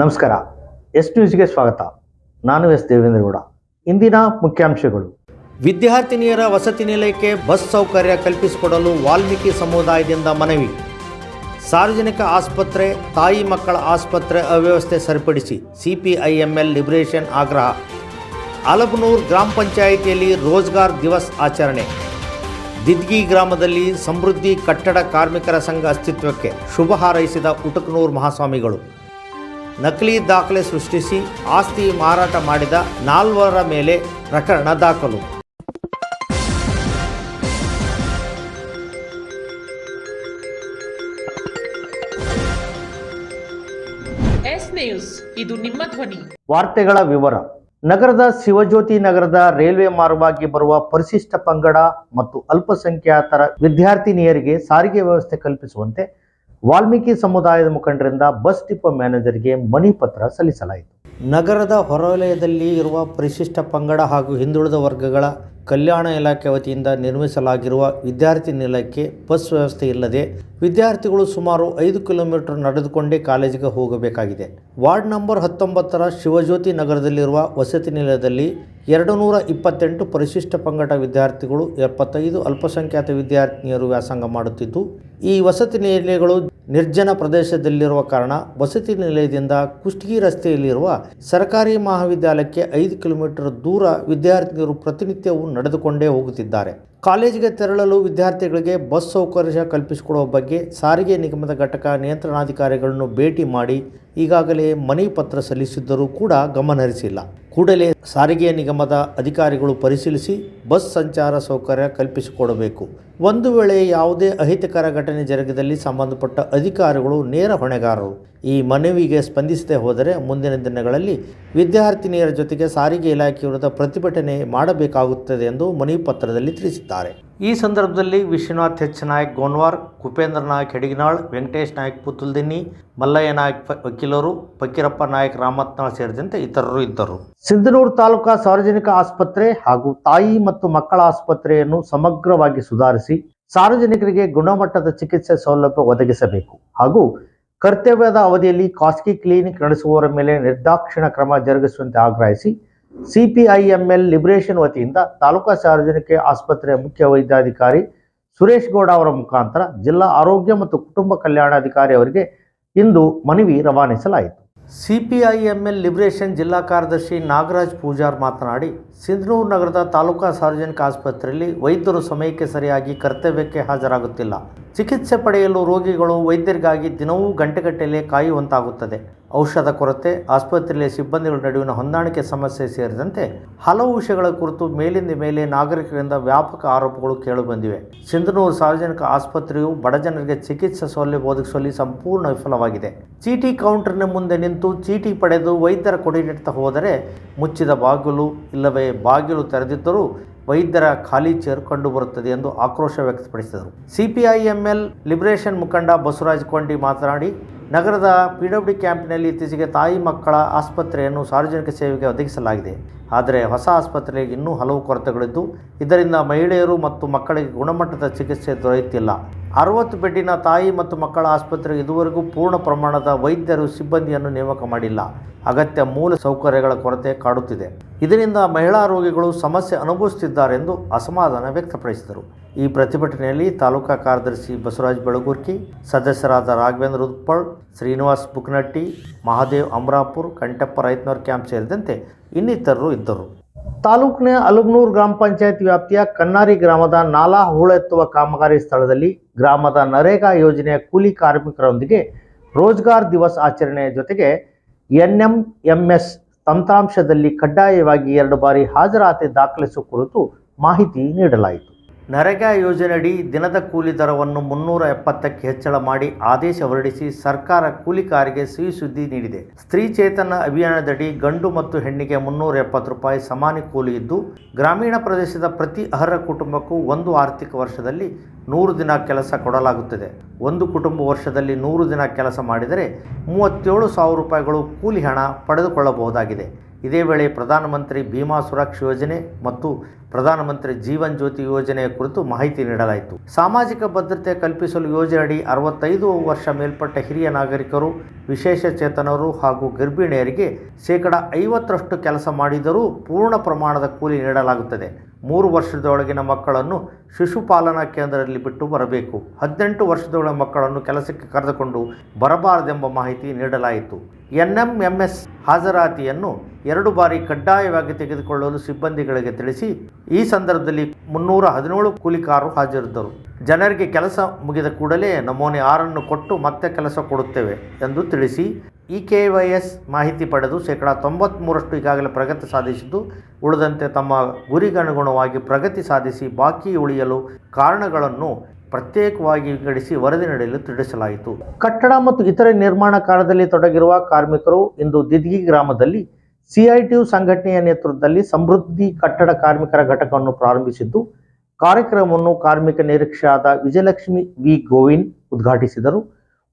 ನಮಸ್ಕಾರ. ಎಸ್ ನ್ಯೂಸ್ಗೆ ಸ್ವಾಗತ. ನಾನು ಎಸ್ ದೇವೇಂದ್ರಗೌಡ. ಇಂದಿನ ಮುಖ್ಯಾಂಶಗಳು. ವಿದ್ಯಾರ್ಥಿನಿಯರ ವಸತಿ ನಿಲಯಕ್ಕೆ ಬಸ್ ಸೌಕರ್ಯ ಕಲ್ಪಿಸಿಕೊಡಲು ವಾಲ್ಮೀಕಿ ಸಮುದಾಯದಿಂದ ಮನವಿ. ಸಾರ್ವಜನಿಕ ಆಸ್ಪತ್ರೆ, ತಾಯಿ ಮಕ್ಕಳ ಆಸ್ಪತ್ರೆ ಅವ್ಯವಸ್ಥೆ ಸರಿಪಡಿಸಿ ಸಿಪಿಐಎಂಎಲ್ ಲಿಬರೇಷನ್ ಆಗ್ರಹ. ಅಲಬನೂರ್ ಗ್ರಾಮ ಪಂಚಾಯಿತಿಯಲ್ಲಿ ರೋಜ್ಗಾರ್ ದಿವಸ್ ಆಚರಣೆ. ದಿದ್ಗಿ ಗ್ರಾಮದಲ್ಲಿ ಸಮೃದ್ಧಿ ಕಟ್ಟಡ ಕಾರ್ಮಿಕರ ಸಂಘ ಅಸ್ತಿತ್ವಕ್ಕೆ ಶುಭ ಹಾರೈಸಿದ ಉಟಕನೂರ್ ಮಹಾಸ್ವಾಮಿಗಳು. ನಕಲಿ ದಾಖಲೆ ಸೃಷ್ಟಿಸಿ ಆಸ್ತಿ ಮಾರಾಟ ಮಾಡಿದ ನಾಲ್ವರ ಮೇಲೆ ಪ್ರಕರಣ ದಾಖಲು. ಇದು ನಿಮ್ಮ ಧ್ವನಿ. ವಾರ್ತೆಗಳ ವಿವರ. ನಗರದ ಶಿವಜ್ಯೋತಿ ನಗರದ ರೈಲ್ವೆ ಮಾರ್ಗವಾಗಿ ಬರುವ ಪರಿಶಿಷ್ಟ ಪಂಗಡ ಮತ್ತು ಅಲ್ಪಸಂಖ್ಯಾತರ ವಿದ್ಯಾರ್ಥಿನಿಯರಿಗೆ ಸಾರಿಗೆ ವ್ಯವಸ್ಥೆ ಕಲ್ಪಿಸುವಂತೆ ವಾಲ್ಮೀಕಿ ಸಮುದಾಯದ ಮುಖಂಡರಿಂದ ಬಸ್ ಡಿಪೋ ಮ್ಯಾನೇಜರ್ಗೆ ಮನಿ ಪತ್ರ ಸಲ್ಲಿಸಲಾಯಿತು. ನಗರದ ಹೊರವಲಯದಲ್ಲಿ ಇರುವ ಪರಿಶಿಷ್ಟ ಪಂಗಡ ಹಾಗೂ ಹಿಂದುಳಿದ ವರ್ಗಗಳ ಕಲ್ಯಾಣ ಇಲಾಖೆ ವತಿಯಿಂದ ನಿರ್ಮಿಸಲಾಗಿರುವ ವಿದ್ಯಾರ್ಥಿ ನಿಲಯಕ್ಕೆ ಬಸ್ ವ್ಯವಸ್ಥೆ ಇಲ್ಲದೆ ವಿದ್ಯಾರ್ಥಿಗಳು ಸುಮಾರು ಐದು ಕಿಲೋಮೀಟರ್ ನಡೆದುಕೊಂಡೇ ಕಾಲೇಜಿಗೆ ಹೋಗಬೇಕಾಗಿದೆ. ವಾರ್ಡ್ ನಂಬರ್ ಹತ್ತೊಂಬತ್ತರ ಶಿವಜ್ಯೋತಿ ನಗರದಲ್ಲಿರುವ ವಸತಿ ನಿಲಯದಲ್ಲಿ ಎರಡು ನೂರ ಇಪ್ಪತ್ತೆಂಟು ಪರಿಶಿಷ್ಟ ಪಂಗಡ ವಿದ್ಯಾರ್ಥಿಗಳು ಎಪ್ಪತ್ತೈದು ಅಲ್ಪಸಂಖ್ಯಾತ ವಿದ್ಯಾರ್ಥಿನಿಯರು ವ್ಯಾಸಂಗ ಮಾಡುತ್ತಿದ್ದು, ಈ ವಸತಿ ನಿಲಯಗಳು ನಿರ್ಜನ ಪ್ರದೇಶದಲ್ಲಿರುವ ಕಾರಣ ವಸತಿ ನಿಲಯದಿಂದ ಕುಷ್ಟಗಿ ರಸ್ತೆಯಲ್ಲಿರುವ ಸರ್ಕಾರಿ ಮಹಾವಿದ್ಯಾಲಯಕ್ಕೆ ಐದು ಕಿಲೋಮೀಟರ್ ದೂರ ವಿದ್ಯಾರ್ಥಿನಿಯರು ಪ್ರತಿನಿತ್ಯವೂ ನಡೆದುಕೊಂಡೇ ಹೋಗುತ್ತಿದ್ದಾರೆ. ಕಾಲೇಜಿಗೆ ತೆರಳಲು ವಿದ್ಯಾರ್ಥಿಗಳಿಗೆ ಬಸ್ ಸೌಕರ್ಯ ಕಲ್ಪಿಸಿಕೊಡುವ ಬಗ್ಗೆ ಸಾರಿಗೆ ನಿಗಮದ ಘಟಕ ನಿಯಂತ್ರಣಾಧಿಕಾರಿಗಳನ್ನು ಭೇಟಿ ಮಾಡಿ ಈಗಾಗಲೇ ಮನವಿ ಪತ್ರ ಸಲ್ಲಿಸಿದ್ದರೂ ಕೂಡ ಗಮನಹರಿಸಿಲ್ಲ. ಕೂಡಲೇ ಸಾರಿಗೆ ನಿಗಮದ ಅಧಿಕಾರಿಗಳು ಪರಿಶೀಲಿಸಿ ಬಸ್ ಸಂಚಾರ ಸೌಕರ್ಯ ಕಲ್ಪಿಸಿಕೊಡಬೇಕು. ಒಂದು ವೇಳೆ ಯಾವುದೇ ಅಹಿತಕರ ಘಟನೆ ಜರುಗಿದಲ್ಲಿ ಸಂಬಂಧಪಟ್ಟ ಅಧಿಕಾರಿಗಳು ನೇರ ಹೊಣೆಗಾರರು. ಈ ಮನವಿಗೆ ಸ್ಪಂದಿಸದೆ ಹೋದರೆ ಮುಂದಿನ ದಿನಗಳಲ್ಲಿ ವಿದ್ಯಾರ್ಥಿನಿಯರ ಜೊತೆಗೆ ಸಾರಿಗೆ ಇಲಾಖೆ ವಿರುದ್ಧ ಪ್ರತಿಭಟನೆ ಮಾಡಬೇಕಾಗುತ್ತದೆ ಎಂದು ಮನವಿ ಪತ್ರದಲ್ಲಿ ತಿಳಿಸಿದ್ದಾರೆ. ಈ ಸಂದರ್ಭದಲ್ಲಿ ವಿಶ್ವನಾಥ್ ಎಚ್ ನಾಯಕ್ ಗೋನ್ವಾರ್, ಕುಪೇಂದ್ರ ನಾಯಕ್ ಹೆಡಿಗಿನಾಳ್, ವೆಂಕಟೇಶ್ ನಾಯಕ್ ಪುತ್ತುಲ್ದಿನ್ನಿ, ಮಲ್ಲಯ್ಯ ನಾಯಕ್ ವಕೀಲರು, ಫಕೀರಪ್ಪ ನಾಯಕ್ ರಾಮತ್ನಾಳ್ ಸೇರಿದಂತೆ ಇತರರು ಇದ್ದರು. ಸಿಂಧನೂರು ತಾಲೂಕಾ ಸಾರ್ವಜನಿಕ ಆಸ್ಪತ್ರೆ ಹಾಗೂ ತಾಯಿ ಮತ್ತು ಮಕ್ಕಳ ಆಸ್ಪತ್ರೆಯನ್ನು ಸಮಗ್ರವಾಗಿ ಸುಧಾರಿಸಿ ಸಾರ್ವಜನಿಕರಿಗೆ ಗುಣಮಟ್ಟದ ಚಿಕಿತ್ಸೆ ಸೌಲಭ್ಯ ಒದಗಿಸಬೇಕು ಹಾಗೂ ಕರ್ತವ್ಯದ ಅವಧಿಯಲ್ಲಿ ಖಾಸಗಿ ಕ್ಲಿನಿಕ್ ನಡೆಸುವವರ ಮೇಲೆ ನಿರ್ದಾಕ್ಷಿಣ ಕ್ರಮ ಜರುಗಿಸುವಂತೆ ಆಗ್ರಹಿಸಿ ಸಿಪಿಐಎಂಎಲ್ ಲಿಬರೇಷನ್ ವತಿಯಿಂದ ತಾಲೂಕಾ ಸಾರ್ವಜನಿಕ ಆಸ್ಪತ್ರೆಯ ಮುಖ್ಯ ವೈದ್ಯಾಧಿಕಾರಿ ಸುರೇಶ್ ಗೌಡ ಅವರ ಮುಖಾಂತರ ಜಿಲ್ಲಾ ಆರೋಗ್ಯ ಮತ್ತು ಕುಟುಂಬ ಕಲ್ಯಾಣಾಧಿಕಾರಿ ಅವರಿಗೆ ಇಂದು ಮನವಿ ರವಾನಿಸಲಾಯಿತು. ಸಿಪಿಐಎಂಎಲ್ ಲಿಬರೇಷನ್ ಜಿಲ್ಲಾ ಕಾರ್ಯದರ್ಶಿ ನಾಗರಾಜ್ ಪೂಜಾರ್ ಮಾತನಾಡಿ, ಸಿಂಧನೂರು ನಗರದ ತಾಲೂಕಾ ಸಾರ್ವಜನಿಕ ಆಸ್ಪತ್ರೆಯಲ್ಲಿ ವೈದ್ಯರು ಸಮಯಕ್ಕೆ ಸರಿಯಾಗಿ ಕರ್ತವ್ಯಕ್ಕೆ ಹಾಜರಾಗುತ್ತಿಲ್ಲ. ಚಿಕಿತ್ಸೆ ಪಡೆಯಲು ರೋಗಿಗಳು ವೈದ್ಯರಿಗಾಗಿ ದಿನವೂ ಗಂಟೆಗಟ್ಟಲೆ ಕಾಯುವಂತಾಗುತ್ತದೆ. ಔಷಧ ಕೊರತೆ ಆಸ್ಪತ್ರೆಯಲ್ಲಿ ಸಿಬ್ಬಂದಿಗಳ ನಡುವಿನ ಹೊಂದಾಣಿಕೆ ಸಮಸ್ಯೆ ಸೇರಿದಂತೆ ಹಲವು ವಿಷಯಗಳ ಕುರಿತು ಮೇಲಿಂದ ಮೇಲೆ ನಾಗರಿಕರಿಂದ ವ್ಯಾಪಕ ಆರೋಪಗಳು ಕೇಳಿಬಂದಿವೆ. ಸಿಂಧನೂರು ಸಾರ್ವಜನಿಕ ಆಸ್ಪತ್ರೆಯು ಬಡಜನರಿಗೆ ಚಿಕಿತ್ಸೆ ಸೌಲಭ್ಯ ಒದಗಿಸುವಲ್ಲಿ ಸಂಪೂರ್ಣ ವಿಫಲವಾಗಿದೆ. ಚೀಟಿ ಕೌಂಟರ್ನ ಮುಂದೆ ನಿಂತು ಚೀಟಿ ಪಡೆದು ವೈದ್ಯರ ಕೊಡಿ ನೀಡ್ತಾ ಹೋದರೆ ಮುಚ್ಚಿದ ಬಾಗಿಲು ಇಲ್ಲವೇ ಬಾಗಿಲು ತೆರೆದಿದ್ದರೂ ವೈದ್ಯರ ಖಾಲಿ ಚೇರ್ ಕಂಡುಬರುತ್ತದೆ ಎಂದು ಆಕ್ರೋಶ ವ್ಯಕ್ತಪಡಿಸಿದರು. ಸಿಪಿಐಎಂಎಲ್ ಲಿಬರೇಷನ್ ಮುಖಂಡ ಬಸವರಾಜ ಕೊಂಡಿ ಮಾತನಾಡಿ, ನಗರದ ಪಿಡಬ್ಲ್ಯೂ ಕ್ಯಾಂಪ್ನಲ್ಲಿ ಇತ್ತೀಚೆಗೆ ತಾಯಿ ಮಕ್ಕಳ ಆಸ್ಪತ್ರೆಯನ್ನು ಸಾರ್ವಜನಿಕ ಸೇವೆಗೆ ಒದಗಿಸಲಾಗಿದೆ. ಆದರೆ ಹೊಸ ಆಸ್ಪತ್ರೆಗೆ ಇನ್ನೂ ಹಲವು ಕೊರತೆಗಳಿದ್ದು, ಇದರಿಂದ ಮಹಿಳೆಯರು ಮತ್ತು ಮಕ್ಕಳಿಗೆ ಗುಣಮಟ್ಟದ ಚಿಕಿತ್ಸೆ ದೊರೆಯುತ್ತಿಲ್ಲ. ಅರವತ್ತು ಬೆಡ್ಡಿನ ತಾಯಿ ಮತ್ತು ಮಕ್ಕಳ ಆಸ್ಪತ್ರೆಗೆ ಇದುವರೆಗೂ ಪೂರ್ಣ ಪ್ರಮಾಣದ ವೈದ್ಯರು ಸಿಬ್ಬಂದಿಯನ್ನು ನೇಮಕ ಮಾಡಿಲ್ಲ. ಅಗತ್ಯ ಮೂಲ ಸೌಕರ್ಯಗಳ ಕೊರತೆ ಕಾಡುತ್ತಿದೆ. ಇದರಿಂದ ಮಹಿಳಾ ರೋಗಿಗಳು ಸಮಸ್ಯೆ ಅನುಭವಿಸುತ್ತಿದ್ದಾರೆಂದು ಅಸಮಾಧಾನ ವ್ಯಕ್ತಪಡಿಸಿದರು. ಈ ಪ್ರತಿಭಟನೆಯಲ್ಲಿ ತಾಲೂಕಾ ಕಾರ್ಯದರ್ಶಿ ಬಸವರಾಜ್ ಬೆಳಗುರ್ಕಿ, ಸದಸ್ಯರಾದ ರಾಘವೇಂದ್ರ ಉತ್ಪಳ್ ಶ್ರೀನಿವಾಸ್ ಬುಕ್ನಟ್ಟಿ, ಮಹಾದೇವ್ ಅಮರಾಪುರ್ ಕಂಟಪ್ಪ ರೈತನವರ್ ಕ್ಯಾಂಪ್ ಸೇರಿದಂತೆ ಇನ್ನಿತರರು ಇದ್ದರು. ತಾಲೂಕಿನ ಅಲುಗ್ನೂರು ಗ್ರಾಮ ಪಂಚಾಯತ್ ವ್ಯಾಪ್ತಿಯ ಕನ್ನಾರಿ ಗ್ರಾಮದ ನಾಲಾ ಹೂಳೆತ್ತುವ ಕಾಮಗಾರಿ ಸ್ಥಳದಲ್ಲಿ ಗ್ರಾಮದ ನರೇಗಾ ಯೋಜನೆಯ ಕೂಲಿ ಕಾರ್ಮಿಕರೊಂದಿಗೆ ರೋಜ್ಗಾರ್ ದಿವಸ್ ಆಚರಣೆಯ ಜೊತೆಗೆ ಎನ್ಎಂಎಂಎಸ್ ತಂತ್ರಾಂಶದಲ್ಲಿ ಕಡ್ಡಾಯವಾಗಿ ಎರಡು ಬಾರಿ ಹಾಜರಾತಿ ದಾಖಲಿಸುವ ಕುರಿತು ಮಾಹಿತಿ ನೀಡಲಾಯಿತು. ನರೇಗಾ ಯೋಜನೆಯಡಿ ದಿನದ ಕೂಲಿ ದರವನ್ನು ಮುನ್ನೂರ ಎಪ್ಪತ್ತಕ್ಕೆ ಹೆಚ್ಚಳ ಮಾಡಿ ಆದೇಶ ಹೊರಡಿಸಿ ಸರ್ಕಾರ ಕೂಲಿ ಕಾರಿಗೆ ಸಿಹಿ ಸುದ್ದಿ ನೀಡಿದೆ. ಸ್ತ್ರೀ ಚೇತನ ಅಭಿಯಾನದಡಿ ಗಂಡು ಮತ್ತು ಹೆಣ್ಣಿಗೆ ಮುನ್ನೂರ ಎಪ್ಪತ್ತು ರೂಪಾಯಿ ಸಮಾನ ಕೂಲಿ ಇದ್ದು, ಗ್ರಾಮೀಣ ಪ್ರದೇಶದ ಪ್ರತಿ ಅರ್ಹ ಕುಟುಂಬಕ್ಕೂ ಒಂದು ಆರ್ಥಿಕ ವರ್ಷದಲ್ಲಿ ನೂರು ದಿನ ಕೆಲಸ ಕೊಡಲಾಗುತ್ತದೆ. ಒಂದು ಕುಟುಂಬ ವರ್ಷದಲ್ಲಿ ನೂರು ದಿನ ಕೆಲಸ ಮಾಡಿದರೆ ಮೂವತ್ತೇಳು ಸಾವಿರ ರೂಪಾಯಿಗಳು ಕೂಲಿ ಹಣ ಪಡೆದುಕೊಳ್ಳಬಹುದಾಗಿದೆ. ಇದೇ ವೇಳೆ ಪ್ರಧಾನಮಂತ್ರಿ ಭೀಮಾ ಸುರಕ್ಷ ಯೋಜನೆ ಮತ್ತು ಪ್ರಧಾನಮಂತ್ರಿ ಜೀವನ್ ಜ್ಯೋತಿ ಯೋಜನೆಯ ಕುರಿತು ಮಾಹಿತಿ ನೀಡಲಾಯಿತು. ಸಾಮಾಜಿಕ ಭದ್ರತೆ ಕಲ್ಪಿಸಲು ಯೋಜನೆಯಡಿ ಅರವತ್ತೈದು ವರ್ಷ ಮೇಲ್ಪಟ್ಟ ಹಿರಿಯ ನಾಗರಿಕರು, ವಿಶೇಷ ಚೇತನರು ಹಾಗೂ ಗರ್ಭಿಣಿಯರಿಗೆ ಶೇಕಡ ಐವತ್ತರಷ್ಟು ಕೆಲಸ ಮಾಡಿದರೂ ಪೂರ್ಣ ಪ್ರಮಾಣದ ಕೂಲಿ ನೀಡಲಾಗುತ್ತದೆ. ಮೂರು ವರ್ಷದೊಳಗಿನ ಮಕ್ಕಳನ್ನು ಶಿಶುಪಾಲನಾ ಕೇಂದ್ರದಲ್ಲಿ ಬಿಟ್ಟು ಬರಬೇಕು. ಹದಿನೆಂಟು ವರ್ಷದೊಳಗಿನ ಮಕ್ಕಳನ್ನು ಕೆಲಸಕ್ಕೆ ಕರೆದುಕೊಂಡು ಬರಬಾರದೆಂಬ ಮಾಹಿತಿ ನೀಡಲಾಯಿತು. ಎನ್ಎಂಎಂಎಸ್ ಹಾಜರಾತಿಯನ್ನು ಎರಡು ಬಾರಿ ಕಡ್ಡಾಯವಾಗಿ ತೆಗೆದುಕೊಳ್ಳಲು ಸಿಬ್ಬಂದಿಗಳಿಗೆ ತಿಳಿಸಿ, ಈ ಸಂದರ್ಭದಲ್ಲಿ ಮುನ್ನೂರ ಹದಿನೇಳು ಕೂಲಿಕಾರರು ಹಾಜರಿದ್ದರು. ಜನರಿಗೆ ಕೆಲಸ ಮುಗಿದ ಕೂಡಲೇ ನಮೂನೆ ಆರನ್ನು ಕೊಟ್ಟು ಮತ್ತೆ ಕೆಲಸ ಕೊಡುತ್ತೇವೆ ಎಂದು ತಿಳಿಸಿ ಇ ಕೆ ವೈ ಎಸ್ ಮಾಹಿತಿ ಪಡೆದು ಶೇಕಡಾ ತೊಂಬತ್ತ್ಮೂರಷ್ಟು ಈಗಾಗಲೇ ಪ್ರಗತಿ ಸಾಧಿಸಿದ್ದು, ಉಳಿದಂತೆ ತಮ್ಮ ಗುರಿಗನುಗುಣವಾಗಿ ಪ್ರಗತಿ ಸಾಧಿಸಿ ಬಾಕಿ ಉಳಿಯಲು ಕಾರಣಗಳನ್ನು ಪ್ರತ್ಯೇಕವಾಗಿ ವಿಂಗಡಿಸಿ ವರದಿ ನಡೆಯಲು ತಿಳಿಸಲಾಯಿತು. ಕಟ್ಟಡ ಮತ್ತು ಇತರೆ ನಿರ್ಮಾಣ ಕಾರ್ಯದಲ್ಲಿ ತೊಡಗಿರುವ ಕಾರ್ಮಿಕರು ಇಂದು ದಿದ್ಗಿ ಗ್ರಾಮದಲ್ಲಿ ಸಿಐಟಿಯು ಸಂಘಟನೆಯ ನೇತೃತ್ವದಲ್ಲಿ ಸಮೃದ್ಧಿ ಕಟ್ಟಡ ಕಾರ್ಮಿಕರ ಘಟಕವನ್ನು ಪ್ರಾರಂಭಿಸಿದ್ದು, ಕಾರ್ಯಕ್ರಮವನ್ನು ಕಾರ್ಮಿಕ ನಿರೀಕ್ಷೆಯಾದ ವಿಜಯಲಕ್ಷ್ಮಿ ವಿ ಗೋವಿಂದ್ ಉದ್ಘಾಟಿಸಿದರು.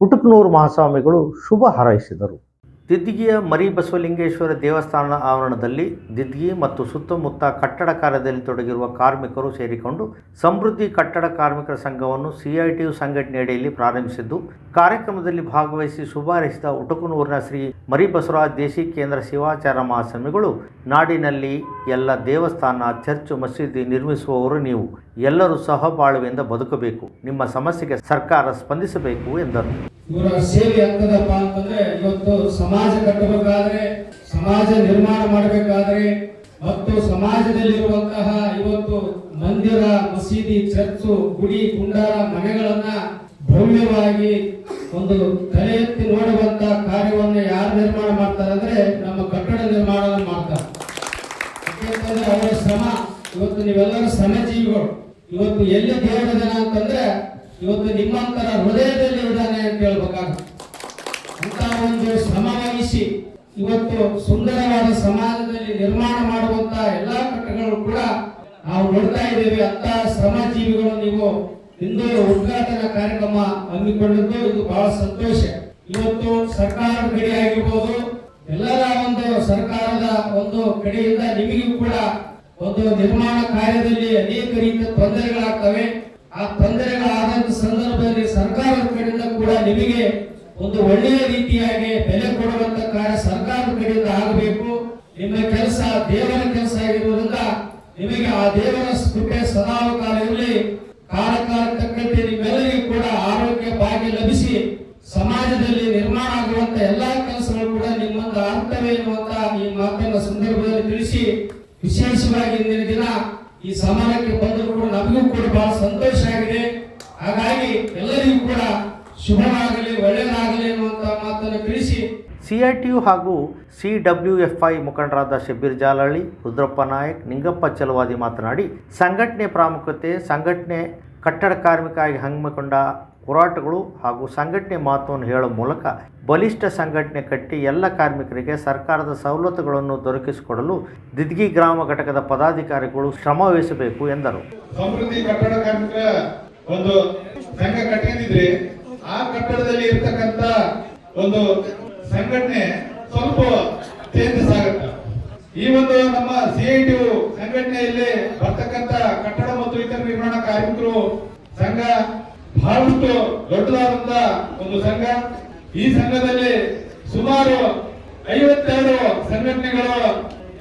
ಉಟುಕನೂರು ಮಹಾಸ್ವಾಮಿಗಳು ಶುಭ ಹಾರೈಸಿದರು. ದಿದ್ಗಿಯ ಮರಿ ಬಸವಲಿಂಗೇಶ್ವರ ದೇವಸ್ಥಾನ ಆವರಣದಲ್ಲಿ ದಿದ್ಗಿ ಮತ್ತು ಸುತ್ತಮುತ್ತ ಕಟ್ಟಡ ಕಾರ್ಯದಲ್ಲಿ ತೊಡಗಿರುವ ಕಾರ್ಮಿಕರು ಸೇರಿಕೊಂಡು ಸಮೃದ್ಧಿ ಕಟ್ಟಡ ಕಾರ್ಮಿಕರ ಸಂಘವನ್ನು ಸಿಐಟಿಯು ಸಂಘಟನೆಯಡಿಯಲ್ಲಿ ಪ್ರಾರಂಭಿಸಿದ್ದು, ಕಾರ್ಯಕ್ರಮದಲ್ಲಿ ಭಾಗವಹಿಸಿ ಶುಭಾರಿಸಿದ ಉಟುಕನೂರಿನ ಶ್ರೀ ಮರಿ ಬಸವರಾಜ್ ದೇಶಿ ಕೇಂದ್ರ ಶಿವಾಚಾರ ಮಹಾಸ್ವಾಮಿಗಳು, ನಾಡಿನಲ್ಲಿ ಎಲ್ಲ ದೇವಸ್ಥಾನ, ಚರ್ಚ್, ಮಸೀದಿ ನಿರ್ಮಿಸುವವರು ನೀವು. ಎಲ್ಲರೂ ಸಹಬಾಳ್ವೆಯಿಂದ ಬದುಕಬೇಕು. ನಿಮ್ಮ ಸಮಸ್ಯೆಗೆ ಸರ್ಕಾರ ಸ್ಪಂದಿಸಬೇಕು ಎಂದರು. ಇವರ ಸೇವೆ ಅಂತದಪ್ಪ ಅಂತಂದ್ರೆ ಇವತ್ತು ಸಮಾಜ ಕಟ್ಟಬೇಕಾದ್ರೆ, ಸಮಾಜ ನಿರ್ಮಾಣ ಮಾಡಬೇಕಾದ್ರೆ ಮತ್ತು ಸಮಾಜದಲ್ಲಿರುವಂತಹ ಇವತ್ತು ಮಂದಿರ, ಮಸೀದಿ, ಚರ್ಚು, ಗುಡಿ, ಗುಂಡಾರ, ಮನೆಗಳನ್ನ ಭವ್ಯವಾಗಿ ಒಂದು ತಲೆ ಎತ್ತಿ ನೋಡುವಂತ ಕಾರ್ಯವನ್ನು ಯಾರು ನಿರ್ಮಾಣ ಮಾಡ್ತಾರೆ ಅಂದ್ರೆ ನಮ್ಮ ಕಟ್ಟಡ ನಿರ್ಮಾಣ ಮಾಡ್ತಾರೆ. ಅವರ ಶ್ರಮ, ಇವತ್ತು ನೀವೆಲ್ಲರೂ ಶ್ರಮಜೀವಿಗಳು. ಇವತ್ತು ಎಲ್ಲಿ ದೇವರಿದಾನ ಅಂತಂದ್ರೆ ಇವತ್ತು ನಿಮ್ಮಂತರ ಹೃದಯದಲ್ಲಿ ಇದ್ದಾನೆ ಅಂತ ಹೇಳ್ಬೇಕಾಗುತ್ತೆ. ಅಂತ ಒಂದು ಶ್ರಮ ಇವತ್ತು ಸುಂದರವಾದ ಸಮಾಜದಲ್ಲಿ ನಿರ್ಮಾಣ ಮಾಡುವಂತ ಎಲ್ಲಾ ಕಟ್ಟಡಗಳು ಕೂಡ ನಾವು ನೋಡ್ತಾ ಇದ್ದೇವೆ. ಅಂತ ಶ್ರಮಜೀವಿಗಳು ನೀವು ಇಂದು ಉದ್ಘಾಟನಾ ಕಾರ್ಯಕ್ರಮ ಹಮ್ಮಿಕೊಂಡಿದ್ದು ಇದು ಬಹಳ ಸಂತೋಷ. ಇವತ್ತು ಸರ್ಕಾರದ ಕಡೆ ಆಗಿರ್ಬೋದು, ಎಲ್ಲರ ಒಂದು ಸರ್ಕಾರದ ಒಂದು ಕಡೆಯಿಂದ ನಿಮಗೂ ಕೂಡ ಒಂದು ನಿರ್ಮಾಣ ಕಾರ್ಯದಲ್ಲಿ ಅನೇಕ ರೀತಿಯ ತೊಂದರೆಗಳಾಗ್ತವೆ. ಆ ತೊಂದರೆಗಳಾದಂತ ಸಂದರ್ಭದಲ್ಲಿ ಸರ್ಕಾರದ ಕಡೆಯಿಂದ ಕೂಡ ನಿಮಗೆ ಒಂದು ಒಳ್ಳೆಯ ರೀತಿಯಾಗಿ ಬೆಲೆ ಕೊಡುವಂತ ಕಾರ್ಯ ಸರ್ಕಾರದ ಕಡೆಯಿಂದ ಆಗಬೇಕು. ನಿಮ್ಮ ಕೆಲಸ ದೇವರ ಕೆಲಸ ಆಗಿರುವುದರಿಂದ ನಿಮಗೆ ಆ ದೇವರ ಕೃಪೆ ಸದಾಕಾಲ ಇರಲಿ. ಕಾಲ ಕಾಲ ತಕ್ಕಂತೆ ನಿಮ್ಮೆಲ್ಲರಿಗೂ ಕೂಡ ಆರೋಗ್ಯ ಭಾಗ್ಯ ಲಭಿಸಿ ಸಮಾಜದಲ್ಲಿ ನಿರ್ಮಾಣ ಆಗುವಂತ ಎಲ್ಲಾ ವಿಶೇಷವಾಗಿ ಇಂದಿನ ದಿನ ಈ ಸಮಾನಕ್ಕೆ ಬಂದರೂ ನಮಗೂ ಕೂಡ ಬಹಳ ಸಂತೋಷ ಆಗಿದೆ. ಹಾಗಾಗಿ ಎಲ್ಲರಿಗೂ ಕೂಡ ಶುಭವಾಗಲಿ, ಒಳ್ಳೆಯದಾಗಲಿ ಎನ್ನುವಂತ ಮಾತನ್ನು ತಿಳಿಸಿ. ಸಿಐಟಿಯು ಹಾಗೂ ಸಿ ಡಬ್ಲ್ಯೂ ಎಫ್ ಐ ಮುಖಂಡರಾದ ಶಬ್ಬೀರ್ ಜಾಲಹಳ್ಳಿ, ರುದ್ರಪ್ಪ ನಾಯಕ್, ನಿಂಗಪ್ಪ ಚಲವಾದಿ ಮಾತನಾಡಿ, ಸಂಘಟನೆ ಪ್ರಾಮುಖ್ಯತೆ, ಸಂಘಟನೆ ಕಟ್ಟಡ ಕಾರ್ಮಿಕಾಗಿ ಹಮ್ಮಿಕೊಂಡ ಹೋರಾಟಗಳು ಹಾಗೂ ಸಂಘಟನೆ ಮಹತ್ವವನ್ನು ಹೇಳುವ ಮೂಲಕ ಬಲಿಷ್ಠ ಸಂಘಟನೆ ಕಟ್ಟಿ ಎಲ್ಲ ಕಾರ್ಮಿಕರಿಗೆ ಸರ್ಕಾರದ ಸವಲತ್ತುಗಳನ್ನು ದೊರಕಿಸಿಕೊಡಲು ದಿದ್ಗಿ ಗ್ರಾಮ ಘಟಕದ ಪದಾಧಿಕಾರಿಗಳು ಶ್ರಮವಹಿಸಬೇಕು ಎಂದರು. ಸಮೃದ್ಧಿ ಕಟ್ಟಡ ಕಾರ್ಮಿಕರ ಒಂದು ಸಂಘ ಕಟ್ಟಿದ್ರೆ ಆ ಕಟ್ಟಡದಲ್ಲಿ ಇರ್ತಕ್ಕಂತ ಒಂದು ಸಂಘಟನೆ ಸ್ವಲ್ಪ ಚೇಂಜಸ್ ಆಗುತ್ತೆ. ಈ ಒಂದು ನಮ್ಮ ಸಿಐಟಿ ಸಂಘಟನೆಯಲ್ಲಿ ಬರ್ತಕ್ಕಂತ ಕಟ್ಟಡ ಮತ್ತು ಇತರ ನಿರ್ಮಾಣ ಕಾರ್ಮಿಕರು ಸಂಘ ಬಹಳಷ್ಟು ದೊಡ್ಡದಾದಂತ ಒಂದು ಸಂಘ. ಈ ಸಂಘದಲ್ಲಿ ಸುಮಾರು ಐವತ್ತೆರಡು ಸಂಘಟನೆಗಳು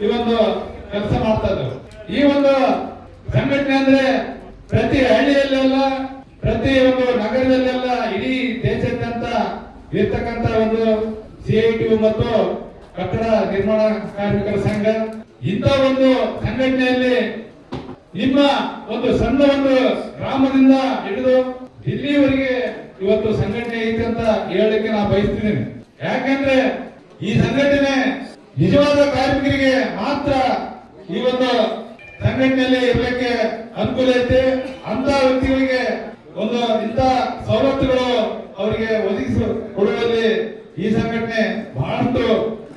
ಈ ಒಂದು ಕೆಲಸ ಮಾಡ್ತಾ ಈ ಒಂದು ಸಂಘಟನೆ ಅಂದ್ರೆ ಪ್ರತಿ ಹಳ್ಳಿಯಲ್ಲೆಲ್ಲ ಪ್ರತಿ ಒಂದು ನಗರದಲ್ಲೆಲ್ಲ ಇಡೀ ದೇಶದಂತ ಇರ್ತಕ್ಕಂತ ಒಂದು ಸಿಐಟಿ ಮತ್ತು ಕಟ್ಟಡ ನಿರ್ಮಾಣ ಕಾರ್ಮಿಕರ ಸಂಘ. ಇಂಥ ಒಂದು ಸಂಘಟನೆಯಲ್ಲಿ ನಿಮ್ಮ ಒಂದು ಸಣ್ಣ ಒಂದು ಗ್ರಾಮದಿಂದ ಹಿಡಿದು ದಿಲ್ಲಿವರೆಗೆ ಇವತ್ತು ಸಂಘಟನೆ ಐತೆ ಅಂತ ಹೇಳಲಿಕ್ಕೆ ನಾನು ಬಯಸ್ತಿದ್ದೀನಿ. ಯಾಕಂದ್ರೆ ಈ ಸಂಘಟನೆ ನಿಜವಾದ ಕಾರ್ಮಿಕರಿಗೆ ಮಾತ್ರ ಈ ಒಂದು ಸಂಘಟನೆಯಲ್ಲಿ ಇರಲಿಕ್ಕೆ ಅನುಕೂಲ ಐತೆ. ಅಂತ ವ್ಯಕ್ತಿಗಳಿಗೆ ಒಂದು ಇಂಥ ಸವಲತ್ತುಗಳು ಅವರಿಗೆ ಒದಗಿಸಿ ಕೊಡುವಲ್ಲಿ ಈ ಸಂಘಟನೆ ಬಹಳಷ್ಟು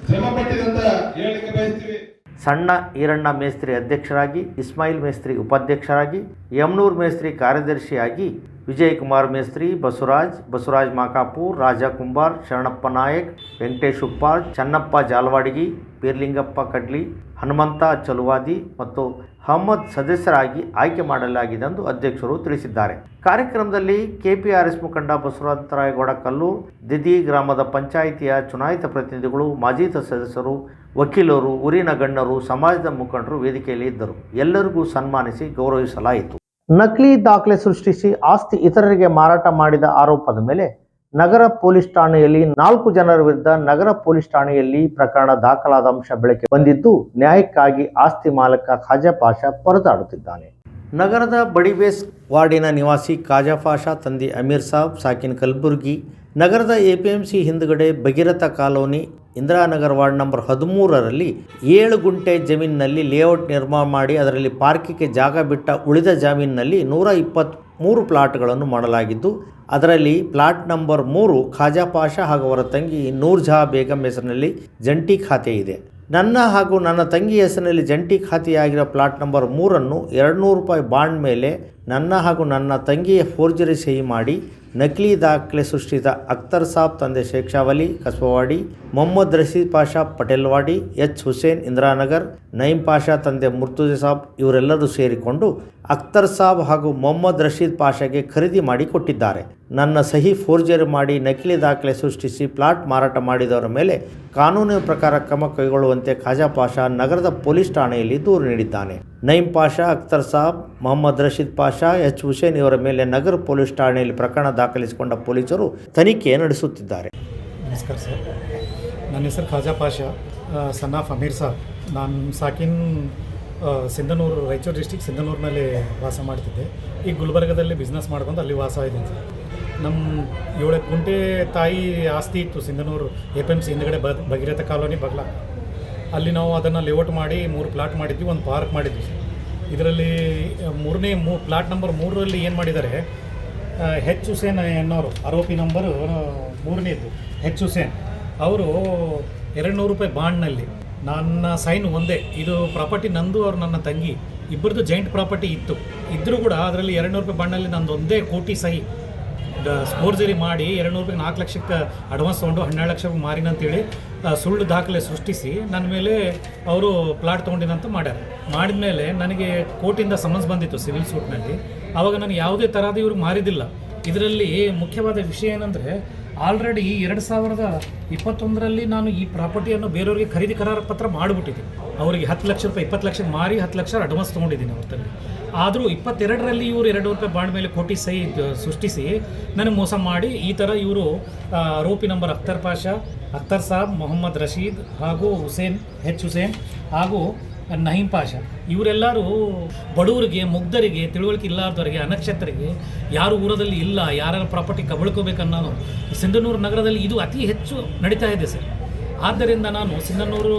ಶ್ರಮ ಪಟ್ಟಿದೆ ಅಂತ ಹೇಳಲಿಕ್ಕೆ ಬಯಸ್ತೀವಿ. ಸಣ್ಣ ಈರಣ್ಣ ಮೇಸ್ತ್ರಿ ಅಧ್ಯಕ್ಷರಾಗಿ, ಇಸ್ಮಾಯಿಲ್ ಮೇಸ್ತ್ರಿ ಉಪಾಧ್ಯಕ್ಷರಾಗಿ, ಯಮನೂರ್ ಮೇಸ್ತ್ರಿ ಕಾರ್ಯದರ್ಶಿಯಾಗಿ ವಿಜಯಕುಮಾರ್ ಮೇಸ್ತ್ರಿ, ಬಸವರಾಜ್ ಬಸವರಾಜ್ ಮಾಕಾಪೂರ್, ರಾಜ ಕುಂಬಾರ್, ಶರಣಪ್ಪ ನಾಯಕ್, ವೆಂಕಟೇಶ್ ಉಪ್ಪಾಳ್, ಚನ್ನಪ್ಪ ಜಾಲವಾಡಿಗಿ, ಪೀರ್ಲಿಂಗಪ್ಪ ಕಡ್ಲಿ, ಹನುಮಂತ ಚಲುವಾದಿ ಮತ್ತು ಅಹಮ್ಮದ್ ಸದಸ್ಯರಾಗಿ ಆಯ್ಕೆ ಮಾಡಲಾಗಿದೆ ಎಂದು ಅಧ್ಯಕ್ಷರು ತಿಳಿಸಿದ್ದಾರೆ. ಕಾರ್ಯಕ್ರಮದಲ್ಲಿ ಕೆಪಿಆರ್ಎಸ್ ಮುಖಂಡ ಬಸವರಾಜರಾಯಗೌಡ ಕಲ್ಲೂರ್ ದಿದಿ ಗ್ರಾಮದ ಪಂಚಾಯಿತಿಯ ಚುನಾಯಿತ ಪ್ರತಿನಿಧಿಗಳು, ಮಾಜಿ ಸದಸ್ಯರು, ವಕೀಲರು, ಊರಿನ ಗಣ್ಯರು, ಸಮಾಜದ ಮುಖಂಡರು ವೇದಿಕೆಯಲ್ಲಿ ಇದ್ದರು. ಎಲ್ಲರಿಗೂ ಸನ್ಮಾನಿಸಿ ಗೌರವಿಸಲಾಯಿತು. ನಕಲಿ ದಾಖಲೆ ಸೃಷ್ಟಿಸಿ ಆಸ್ತಿ ಇತರರಿಗೆ ಮಾರಾಟ ಮಾಡಿದ ಆರೋಪದ ಮೇಲೆ ನಗರ ಪೊಲೀಸ್ ಠಾಣೆಯಲ್ಲಿ ನಾಲ್ಕು ಜನರ ವಿರುದ್ಧ ನಗರ ಪೊಲೀಸ್ ಠಾಣೆಯಲ್ಲಿ ಪ್ರಕರಣ ದಾಖಲಾದ ಅಂಶ ಬೆಳಕಿಗೆ ಬಂದಿದ್ದು, ನ್ಯಾಯಕ್ಕಾಗಿ ಆಸ್ತಿ ಮಾಲಕ ಖಾಜಾ ಪಾಷಾ ಪರದಾಡುತ್ತಿದ್ದಾನೆ. ನಗರದ ಬಡಿಬೇಸ್ ವಾರ್ಡಿನ ನಿವಾಸಿ ಖಾಜಾಪಾಷ ತಂದೆ ಅಮೀರ್ ಸಾಬ್, ಸಾಕಿನ್ ಕಲಬುರ್ಗಿ, ನಗರದ ಎಪಿಎಂಸಿ ಹಿಂದುಗಡೆ Bhagiratha colony, Indiranagar ward number ಹದಿಮೂರರಲ್ಲಿ ಏಳು ಗುಂಟೆ ಜಮೀನಿನಲ್ಲಿ ಲೇಔಟ್ ನಿರ್ಮಾಣ ಮಾಡಿ ಅದರಲ್ಲಿ ಪಾರ್ಕಿಗೆ ಜಾಗ ಬಿಟ್ಟ ಉಳಿದ ಜಮೀನಿನಲ್ಲಿ ನೂರ ಇಪ್ಪತ್ತ್ಮೂರು ಪ್ಲಾಟ್ಗಳನ್ನು ಮಾಡಲಾಗಿದ್ದು ಅದರಲ್ಲಿ ಪ್ಲಾಟ್ ನಂಬರ್ ಮೂರು ಖಾಜಾ ಪಾಷ ಹಾಗೂ ಅವರ ತಂಗಿ ನೂರ್ ಜಹಾ ಬೇಗಂ ಹೆಸರಿನಲ್ಲಿ ಜಂಟಿ ಖಾತೆ ಇದೆ. ನನ್ನ ಹಾಗೂ ನನ್ನ ತಂಗಿ ಹೆಸರಿನಲ್ಲಿ ಜಂಟಿ ಖಾತೆಯಾಗಿರೋ ಪ್ಲಾಟ್ ನಂಬರ್ ಮೂರನ್ನು ಎರಡು ನೂರು ರೂಪಾಯಿ ಬಾಂಡ್ ಮೇಲೆ ನನ್ನ ಹಾಗೂ ನನ್ನ ತಂಗಿಯ ಫೋರ್ಜರಿ ಸಹಿ ಮಾಡಿ ನಕಲಿ ದಾಖಲೆ ಸೃಷ್ಟಿಸಿದ ಅಖ್ತರ್ ಸಾಬ್ ತಂದೆ ಶಾವಲಿ ಕಸ್ಬವಾಡಿ ಮೊಹಮ್ಮದ್ ರಶೀದ್ ಪಾಷಾ ಪಟೇಲ್ವಾಡಿ, ಎಚ್ ಹುಸೇನ್ ಇಂದಿರಾನಗರ್ ನೈಮ್ ಪಾಷಾ ತಂದೆ ಮುರ್ತುಜ ಸಾಬ್ ಇವರೆಲ್ಲರೂ ಸೇರಿಕೊಂಡು ಅಖ್ತರ್ ಸಾಬ್ ಹಾಗೂ ಮೊಹಮ್ಮದ್ ರಶೀದ್ ಪಾಷಾಗೆ ಖರೀದಿ ಮಾಡಿ ಕೊಟ್ಟಿದ್ದಾರೆ. ನನ್ನ ಸಹಿ ಫೋರ್ಜರಿ ಮಾಡಿ ನಕಲಿ ದಾಖಲೆ ಸೃಷ್ಟಿಸಿ ಪ್ಲಾಟ್ ಮಾರಾಟ ಮಾಡಿದವರ ಮೇಲೆ ಕಾನೂನಿನ ಪ್ರಕಾರ ಕ್ರಮ ಕೈಗೊಳ್ಳುವಂತೆ ಖಾಜಾ ಪಾಷಾ ನಗರದ ಪೊಲೀಸ್ ಠಾಣೆಯಲ್ಲಿ ದೂರು ನೀಡಿದ್ದಾನೆ. ನೈಮ್ ಪಾಷಾ, ಅಖ್ತರ್ ಸಾಬ್, ಮೊಹಮ್ಮದ್ ರಶೀದ್ ಪಾಷಾ ಎಚ್. ಹುಸೇನ್ ಇವರ ಮೇಲೆ ನಗರ ಪೊಲೀಸ್ ಠಾಣೆಯಲ್ಲಿ ಪ್ರಕರಣ ದಾಖಲಿಸಿಕೊಂಡ ಪೊಲೀಸರು ತನಿಖೆ ನಡೆಸುತ್ತಿದ್ದಾರೆ. ನಮಸ್ಕಾರ ಸರ್. ನನ್ನ ಹೆಸರು ಖಾಜಾ ಪಾಷಾ. ಸನ್ ಆಫ್ ಅಮೀರ್ ಸಾಬ್ ನಾನು ಸಾಕಿನ್ ಸಿಂಧನೂರು, ರಾಯಚೂರು ಡಿಸ್ಟಿಕ್ ಸಿಂಧನೂರಿನಲ್ಲಿ ವಾಸ ಮಾಡ್ತಿದ್ದೆ. ಈಗ ಗುಲ್ಬರ್ಗದಲ್ಲಿ ಬಿಸ್ನೆಸ್ ಮಾಡ್ಕೊಂಡು ಅಲ್ಲಿ ವಾಸ ಇದ್ದೀನಿ ಸರ್. ನಮ್ಮ ಏಳು ಗುಂಟೆ ತಾಯಿ ಆಸ್ತಿ ಇತ್ತು Sindhanur A P M C ಹಿಂದ್ಗಡೆ ಬ, ಭಗೀರಥ ಕಾಲೋನಿ ಬಗ್ಲ. ಅಲ್ಲಿ ನಾವು ಅದನ್ನು ಲೇಔಟ್ ಮಾಡಿ ಮೂರು ಪ್ಲಾಟ್ ಮಾಡಿದ್ವಿ, ಒಂದು ಪಾರ್ಕ್ ಮಾಡಿದ್ವಿ ಇದರಲ್ಲಿ ಮೂರನೇ ಮೂ ಪ್ಲಾಟ್ ನಂಬರ್ ಮೂರರಲ್ಲಿ ಏನು ಮಾಡಿದ್ದಾರೆ ಹೆಚ್ ಹುಸೇನ್ ಎನ್ನೋರು ಆರೋಪಿ ನಂಬರು ಮೂರನೇದು ಹೆಚ್ ಹುಸೇನ್ ಅವರು ಎರಡು ನೂರು ರೂಪಾಯಿ ಬಾಂಡ್ನಲ್ಲಿ, ನನ್ನ ಸೈನ್ ಒಂದೇ, ಇದು ಪ್ರಾಪರ್ಟಿ ನಂದು ಅವ್ರು ನನ್ನ ತಂಗಿ, ಇಬ್ಬರದ್ದು ಜಾಯಿಂಟ್ ಪ್ರಾಪರ್ಟಿ ಇತ್ತು. ಇದ್ದರೂ ಕೂಡ ಅದರಲ್ಲಿ ಎರಡು ನೂರು ರೂಪಾಯಿ ಬಾಂಡ್ನಲ್ಲಿ ನಂದು ಒಂದೇ ಕೋಟಿ ಸಹಿ. ಸ್ಪೋರ್ಜರಿ ಮಾಡಿ ಎರಡು ನೂರು ರೂಪಾಯಿ ನಾಲ್ಕು ಲಕ್ಷಕ್ಕೆ ಅಡ್ವಾನ್ಸ್ ತೊಗೊಂಡು ಹನ್ನೆರಡು ಲಕ್ಷ ಮಾರಿನ ಅಂತೇಳಿ ಸುಳ್ಳು ದಾಖಲೆ ಸೃಷ್ಟಿಸಿ ನನ್ನ ಮೇಲೆ ಅವರು ಪ್ಲಾಟ್ ತೊಗೊಂಡಿನಂತ ಮಾಡ್ಯಾರ. ಮಾಡಿದ ಮೇಲೆ ನನಗೆ ಕೋರ್ಟಿಂದ ಸಮನ್ಸ್ ಬಂದಿತ್ತು ಸಿವಿಲ್ ಸೂಟ್ನಲ್ಲಿ ಆವಾಗ ನಾನು ಯಾವುದೇ ಥರದ ಇವರು ಮಾರಿದಿಲ್ಲ. ಇದರಲ್ಲಿ ಮುಖ್ಯವಾದ ವಿಷಯ ಏನಂದರೆ ಆಲ್ರೆಡಿ ಎರಡು ಸಾವಿರದ ಇಪ್ಪತ್ತೊಂದರಲ್ಲಿ ನಾನು ಈ ಪ್ರಾಪರ್ಟಿಯನ್ನು ಬೇರೆಯವರಿಗೆ ಖರೀದಿ ಕರಾರ ಪತ್ರ ಮಾಡಿಬಿಟ್ಟಿದ್ದೀನಿ ಅವರಿಗೆ ಹತ್ತು ಲಕ್ಷ ರೂಪಾಯಿ, ಇಪ್ಪತ್ತು ಲಕ್ಷ ಮಾರಿ ಹತ್ತು ಲಕ್ಷ ಅಡ್ವಾನ್ಸ್ ತೊಗೊಂಡಿದ್ದೀನಿ ತಂದೆ ಆದರೂ ಇಪ್ಪತ್ತೆರಡರಲ್ಲಿ ಇವರು ಎರಡು ರೂಪಾಯಿ ಬಾಂಡ್ ಮೇಲೆ ಕೋಟಿ ಸಹಿ ಸೃಷ್ಟಿಸಿ, ನನಗೆ ಮೋಸ ಮಾಡಿ ಈ ಥರ ಇವರು ಆರೋಪಿ ನಂಬರ್ ಅಖ್ತರ್ ಪಾಷಾ, ಅಖ್ತರ್ ಸಾಬ್, ಮೊಹಮ್ಮದ್ ರಶೀದ್ ಹಾಗೂ ಹುಸೇನ್, ಹೆಚ್ ಹುಸೇನ್ ಹಾಗೂ ನಹೀಂ ಪಾಷಾ. ಇವರೆಲ್ಲರೂ ಬಡವರಿಗೆ, ಮುಗ್ಧರಿಗೆ, ತಿಳುವಳಿಕೆ ಇಲ್ಲಾರ್ದವರಿಗೆ ಅನಕ್ಷತ್ರಿಗೆ ಯಾರು ಊರದಲ್ಲಿ ಇಲ್ಲ ಯಾರ ಪ್ರಾಪರ್ಟಿ ಕಬಳ್ಕೋಬೇಕನ್ನೋದು ಸಿಂಧನೂರು ನಗರದಲ್ಲಿ ಇದು ಅತಿ ಹೆಚ್ಚು ನಡೀತಾ ಇದೆ ಸರ್. ಆದ್ದರಿಂದ ನಾನು ಸಿಂಧನೂರು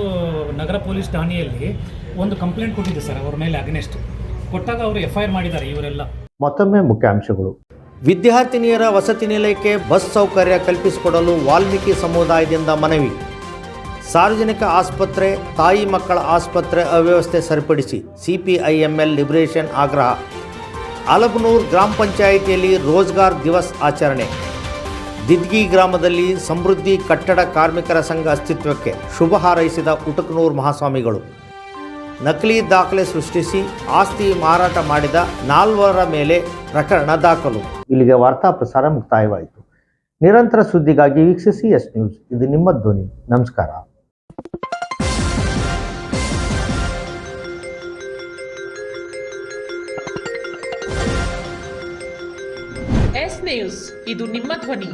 ನಗರ ಪೊಲೀಸ್ ಠಾಣೆಯಲ್ಲಿ ಒಂದು ಕಂಪ್ಲೇಂಟ್ ಕೊಟ್ಟಿದ್ದೆ ಸರ್ ಅವ್ರ ಮೇಲೆ ಅಗ್ನೆಸ್ಟ್. ಕೊಟ್ಟಾಗ ಅವರು ಎಫ್ ಐ ಆರ್ ಮಾಡಿದ್ದಾರೆ ಇವರೆಲ್ಲ. ಮತ್ತೊಮ್ಮೆ ಮುಖ್ಯಾಂಶಗಳು. ವಿದ್ಯಾರ್ಥಿನಿಯರ ವಸತಿ ನಿಲಯಕ್ಕೆ ಬಸ್ ಸೌಕರ್ಯ ಕಲ್ಪಿಸಿಕೊಡಲು ವಾಲ್ಮೀಕಿ ಸಮುದಾಯದಿಂದ ಮನವಿ. ಸಾರ್ವಜನಿಕ ಆಸ್ಪತ್ರೆ ತಾಯಿ ಮಕ್ಕಳ ಆಸ್ಪತ್ರೆ ಅವ್ಯವಸ್ಥೆ ಸರಿಪಡಿಸಿ ಸಿಪಿಐಎಂಎಲ್ ಲಿಬರೇಷನ್ ಆಗ್ರಹ. ಅಲಬನೂರ್ ಗ್ರಾಮ ಪಂಚಾಯಿತಿಯಲ್ಲಿ ರೋಜ್ಗಾರ್ ದಿವಸ್ ಆಚರಣೆ. ದಿದ್ಗಿ ಗ್ರಾಮದಲ್ಲಿ ಸಮೃದ್ಧಿ ಕಟ್ಟಡ ಕಾರ್ಮಿಕರ ಸಂಘ ಅಸ್ತಿತ್ವಕ್ಕೆ ಶುಭ ಹಾರೈಸಿದ ಉಟಕನೂರು ಮಹಾಸ್ವಾಮಿಗಳು. ನಕಲಿ ದಾಖಲೆ ಸೃಷ್ಟಿಸಿ ಆಸ್ತಿ ಮಾರಾಟ ಮಾಡಿದ ನಾಲ್ವರ ಮೇಲೆ ಪ್ರಕರಣ ದಾಖಲು. ಇಲ್ಲಿಗೆ ವಾರ್ತಾ ಪ್ರಸಾರ ಮುಕ್ತಾಯವಾಯಿತು. ನಿರಂತರ ಸುದ್ದಿಗಾಗಿ ವೀಕ್ಷಿಸಿ ಎಸ್ ನ್ಯೂಸ್. ಇದು ನಿಮ್ಮ ಧ್ವನಿ. ನಮಸ್ಕಾರ. S news. ಇದು ನಿಮ್ಮ ಧ್ವನಿ.